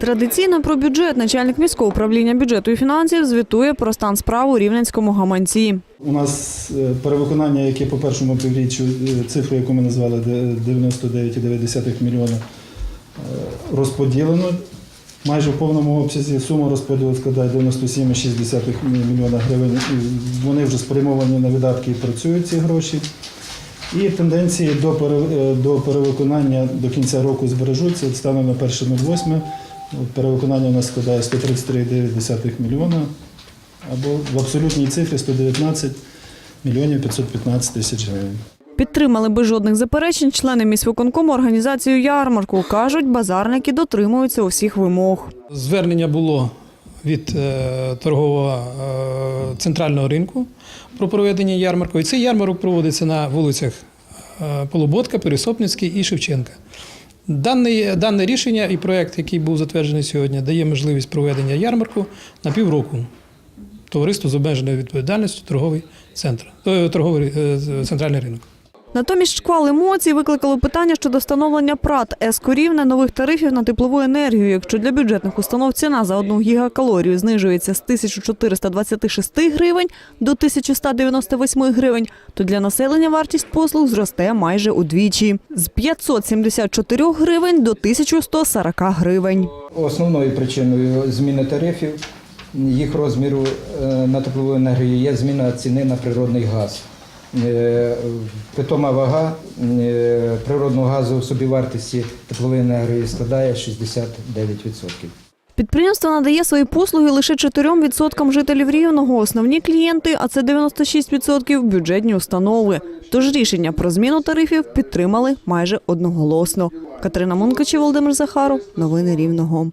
Традиційно про бюджет начальник міського управління бюджету і фінансів звітує про стан справ у рівненському гаманці. У нас е, перевиконання, яке по першому півріччю, е, цифру, яку ми назвали 99,9 мільйона, е, розподілено майже в повному обсязі. Сума розподілу складає 97,6 мільйона гривень. Вони вже спрямовані на видатки і працюють ці гроші. І тенденції до, пере- до перевиконання до кінця року збережуться. Станом на 1.08 от перевиконання у нас складає 133,9 мільйона або в абсолютній цифрі 119 мільйонів 515 тисяч гривень. Підтримали без жодних заперечень члени міськвиконкому організацію ярмарку. Кажуть, базарники дотримуються усіх вимог. Звернення було від е, торгового е, центрального ринку про проведення ярмарку. І цей ярмарок проводиться на вулицях е, Полуботка, Пересопницький і Шевченка. Дане, дане рішення і проект, який був затверджений сьогодні, дає можливість проведення ярмарку на півроку. товариству з обмеженою відповідальністю торговий центр, е, торговий е, центральний ринок. Натомість шквал емоцій викликало питання щодо встановлення ПРАТ «Ескорівне» нових тарифів на теплову енергію. Якщо для бюджетних установ ціна за одну гігакалорію знижується з 1426 гривень до 1198 гривень, то для населення вартість послуг зросте майже удвічі – з 574 гривень до 1140 гривень. Основною причиною зміни тарифів їх розміру е, на теплову енергію є зміна ціни на природний газ. Е, Питома вага е, природного газу в собівартості теплової енергії складає 69%. Підприємство надає свої послуги лише 4% жителів Рівного. Основні клієнти, а це 96% – бюджетні установи. Тож рішення про зміну тарифів підтримали майже одноголосно. Катерина Мункачі, Володимир Захаров. Новини Рівного.